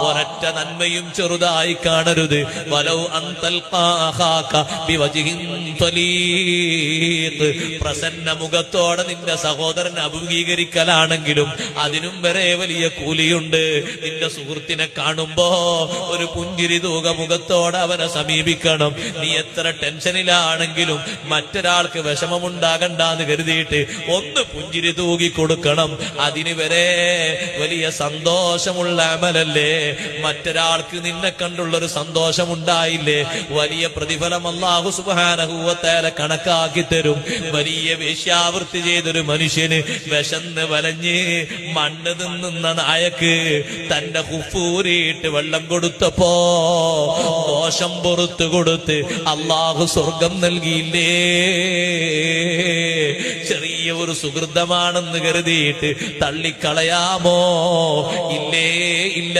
ഒരൊറ്റ നന്മയും ചെറുതായി കാണരുത്. വലൗ. പ്രസന്ന മുഖത്തോടെ നിന്റെ സഹോദരൻ അഭിമുഖീകരിക്കലാണെങ്കിലും അതിനും വരെ വലിയ കൂലിയുണ്ട്. നിന്റെ സുഹൃത്തിനെ കാണുമ്പോ ഒരു പുഞ്ചിരി തൂക മുഖത്തോടെ അവനെ സമീപിക്കണം. നീ എത്ര ടെൻഷനിലാണെങ്കിലും മറ്റൊരാൾക്ക് വിഷമമുണ്ടാകണ്ടെന്ന് കരുതിയിട്ട് ഒന്ന് പുഞ്ചിരി തൂകി കൊടുക്കണം. അതിന് വരെ വലിയ സന്തോഷമുള്ള അമലല്ലേ? മറ്റൊരാൾക്ക് നിന്നെ കണ്ടുള്ളൊരു സന്തോഷം ഉണ്ടായില്ലേ വലിയ പ്രതിഫലം അള്ളാഹു സുബാനഹൂവത്തേരെ കണക്കാക്കി തരും. വലിയ വേശ്യാവൃത്തി ചെയ്തൊരു മനുഷ്യന് വിശന്ന് വലഞ്ഞ് മണ്ണ് തിന്നുന്ന നായക്ക് തന്റെ കുഫൂരിയിട്ട് വെള്ളം കൊടുത്തപ്പോ ദോഷം പുറത്തു കൊടുത്ത് അള്ളാഹു സ്വർഗം നൽകിയില്ലേ? ചെറിയ ഒരു സുഹൃതമാണെന്ന് കരുതിയിട്ട് തള്ളിക്കളയാമോ? ഇല്ലേ ഇല്ല.